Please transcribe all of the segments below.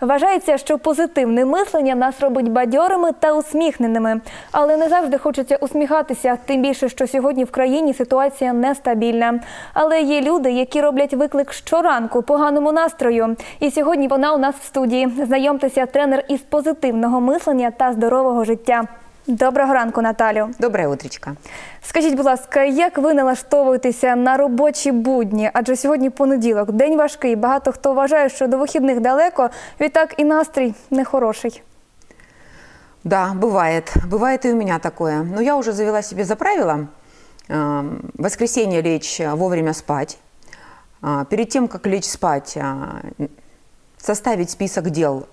Вважається, що позитивне мислення нас робить бадьорими та усміхненими. Але не завжди хочеться усміхатися, тим більше, що сьогодні в країні ситуація нестабільна. Але є люди, які роблять виклик щоранку поганому настрою. І сьогодні вона у нас в студії. Знайомтеся, тренер із позитивного мислення та здорового життя. Доброго ранку, Наталю. Доброе утречко. Скажіть, будь ласка, як ви налаштовуєтеся на робочі будні? Адже сьогодні понеділок, день важкий. Багато хто вважає, що до вихідних далеко. Відтак і настрій нехороший. Да, бывает. Бывает и у меня такое. Но я уже завела себе за правило э, в воскресенье лечь вовремя спать. А, Перед тем, как лечь спать, а, составить список дел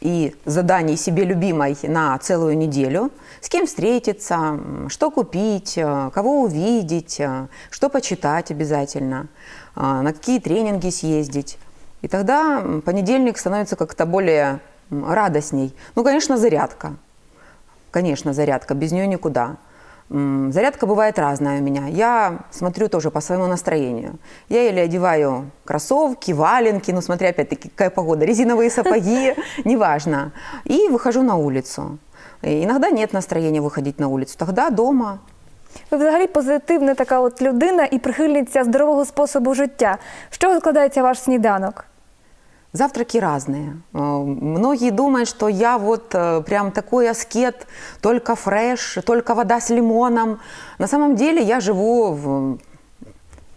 и заданий себе любимой на целую неделю. С кем встретиться, м, что купить, э, кого увидеть, э, что почитать обязательно, а, на какие тренинги съездить. И тогда м, понедельник становится как-то более м, радостней. Ну, конечно, зарядка. Конечно, зарядка, без нее никуда. М, Зарядка бывает разная у меня. Я смотрю тоже по своему настроению. Я или одеваю кроссовки, валенки, ну смотря опять-таки какая погода, резиновые сапоги, неважно. И выхожу на улицу. И иногда нет настроения выходить на улицу, тогда дома. Ви взагалі позитивна така от людина і прихильниця здорового способу життя. Що складається ваш сніданок? Завтраки разные. Э, Многие думают, что я вот э, прям такой аскет, только фреш, только вода с лимоном. На самом деле я живу в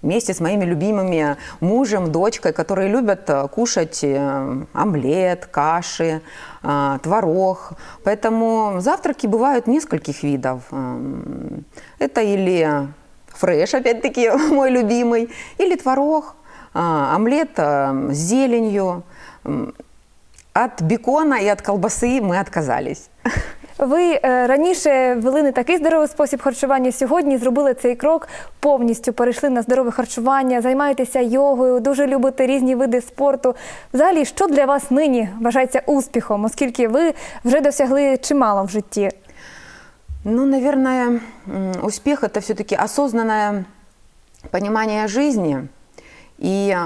вместе с моими любимыми мужем, дочкой, которые любят э, кушать омлет, каши, творог. Поэтому завтраки бывают нескольких видов. Это или фреш, опять-таки, мой любимый, или творог, омлет э, с зеленью. М, От бекона и от колбасы мы отказались. Ви е, раніше вели не такий здоровий спосіб харчування. Сьогодні зробили цей крок, повністю перейшли на здорове харчування, займаєтеся йогою, дуже любите різні види спорту. Взагалі, що для вас нині вважається успіхом, оскільки ви вже досягли чимало в житті? Ну, наверное, м, успех это все-таки осознанное понимание жизни и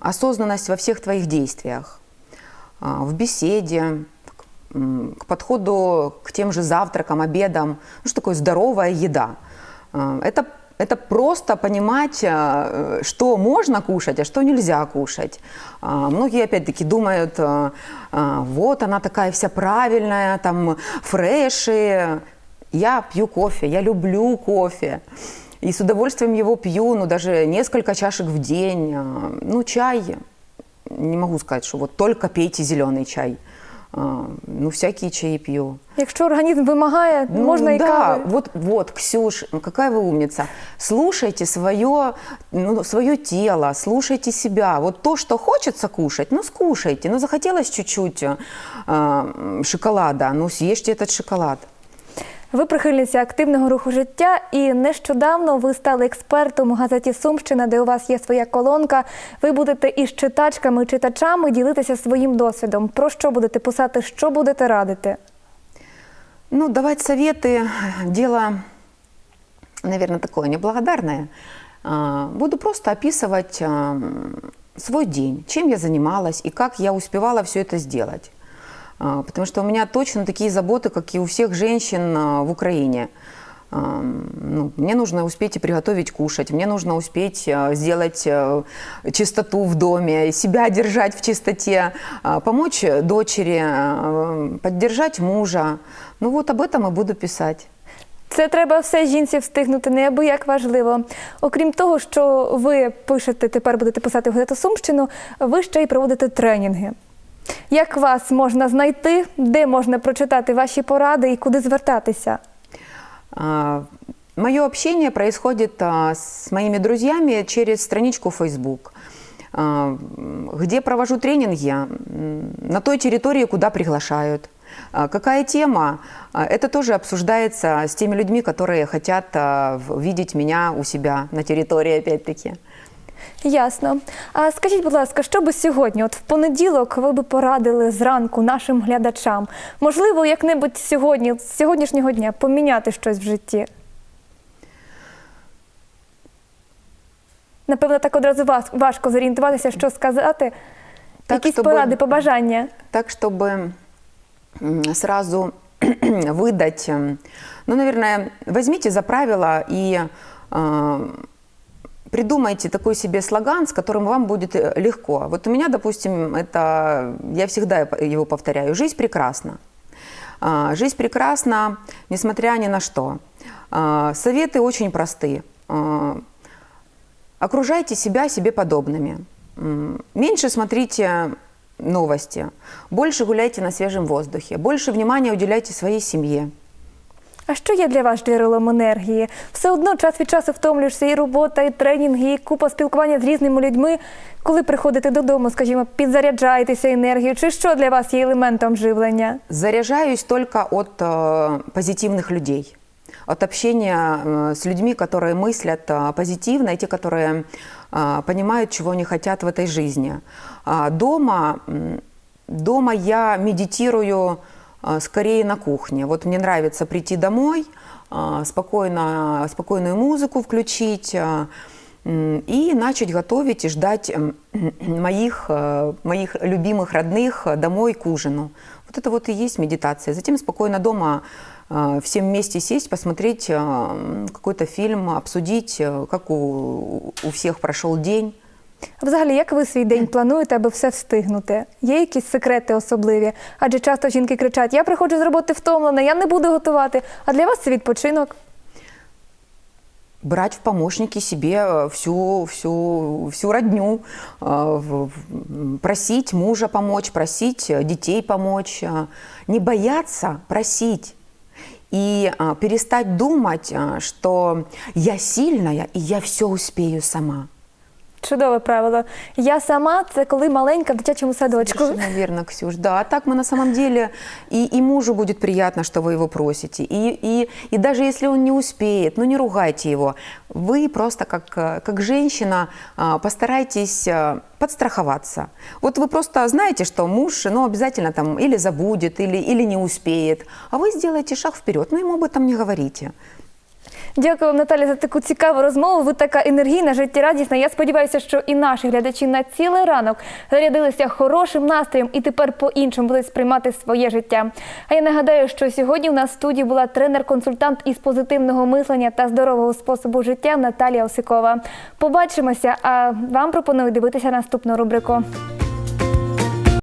осознанность во всех твоих действиях, в беседе, к, подходу к тем же завтракам, обедам. Ну, что такое здоровая еда? Это это просто понимать, что можно кушать, а что нельзя кушать. Многие, опять-таки, думают, вот она такая вся правильная, там, фреши. Я пью кофе, я люблю кофе. И с удовольствием его пью, ну, даже несколько чашек в день. А, Ну, чай, не могу сказать, что вот только пейте зеленый чай. А, Ну, всякие чаи пью. Якщо організм вимагає, Ну, можна і да, кави. вот, вот, Ксюш, ну какая вы умница. Слушайте свое, ну, свое тело, слушайте себя. Вот то, что хочется кушать, ну скушайте. Ну захотелось чуть-чуть э, шоколада, ну съешьте этот шоколад. Ви прихильниця активного руху життя, і нещодавно ви стали експертом у газеті Сумщина, де у вас є своя колонка. Ви будете із читачками, читачами ділитися своїм досвідом. Про що будете писати, що будете радити? Ну, давать советы – дело, наверное, такое неблагодарное. А, Буду просто описывать а, свой день, чем я занималась и как я успевала все это сделать. Потому что у меня точно такие заботы, как и у всех женщин в Украине. Ну, мне нужно успеть и приготовить кушать, мне нужно успеть сделать чистоту в доме, себя держать в чистоте, помочь дочери, поддержать мужа. Ну вот об этом и буду писать. Це треба все жінці встигнути неабияк важливо. Окрім того, що ви пишете, тепер будете писати газету Сумщину, ви ще й проводите тренінги. Як вас можна знайти, де можна прочитати ваші поради і куди звертатися? А, Мое общение происходит а, с моими друзьями через страничку Facebook, а, где провожу тренинги на той территории, куда приглашают. Какая тема? Это тоже обсуждается с теми людьми, которые хотят видеть меня у себя на территории, опять-таки. Ясно. А скажіть, будь ласка, що би сьогодні, от в понеділок, ви би порадили зранку нашим глядачам? Можливо, як-небудь сьогодні, з сьогоднішнього дня, поміняти щось в житті? Напевно, так одразу вас- важко зорієнтуватися, що сказати. Так, Якісь чтобы- поради, побажання. так, чтобы м, сразу выдать, м, ну, наверное, возьмите за правило и э, придумайте такой себе слоган, с которым вам будет э, легко. Вот у меня, допустим, это, я всегда его повторяю, «Жизнь прекрасна». А, Жизнь прекрасна, несмотря ни на что. А, Советы очень просты. А, Окружайте себя себе подобными. Меньше смотрите новости, больше гуляйте на свежем воздухе, больше внимания уделяйте своей семье. А що є для вас джерелом енергії? Все одно час від часу втомлюєшся і робота, і тренінги, і купа спілкування з різними людьми. Коли приходите додому, скажімо, підзаряджаєтеся енергією, чи що для вас є елементом живлення? Заряжаюсь только от э, позитивных людей, от общения э, с людьми, которые мыслят э, позитивно, и те, которые э, понимают, чего они хотят в этой жизни. А дома, м, дома я медитирую э, скорее на кухне. Вот мне нравится прийти домой, э, спокойно, спокойную музыку включить, э, м, и начать готовить и ждать м, моих, э, моих любимых родных э, домой к ужину. Вот это вот и есть медитация. Затем спокойно дома э, всем вместе сесть, посмотреть э, м, какой-то фильм, обсудить, э, как у, у всех прошел день. А Взагалі, як ви свій день плануєте, аби все встигнути? Є якісь секрети особливі? Адже часто жінки кричать: Я приходжу з роботи втомлена, я не буду готувати. А для вас це відпочинок. брать в помощники себе э, всю, всю, всю родню, э, в- в- м, просить мужа помочь, просить э, детей помочь, э, не бояться просить и э, перестать думать, э, что я сильная и я все успею сама. Чудове правило. Я сама це коли маленька в дитячому садочку. Совершенно верно, Ксюш. Да, а так мы на самом деле, и, и мужу будет приятно, что вы его просите. И, и, и даже если он не успеет, ну не ругайте его. Вы просто как, как женщина а, постарайтесь э, подстраховаться. Вот вы просто знаете, что муж ну, обязательно там или забудет, или, или не успеет. А вы сделаете шаг вперед, но ему об этом не говорите. Дякую вам, Наталя, за таку цікаву розмову. Ви така енергійна, життєрадісна. Я сподіваюся, що і наші глядачі на цілий ранок зарядилися хорошим настроєм і тепер по-іншому будуть сприймати своє життя. А я нагадаю, що сьогодні у нас в студії була тренер-консультант із позитивного мислення та здорового способу життя Наталія Осикова. Побачимося, а вам пропоную дивитися наступну рубрику.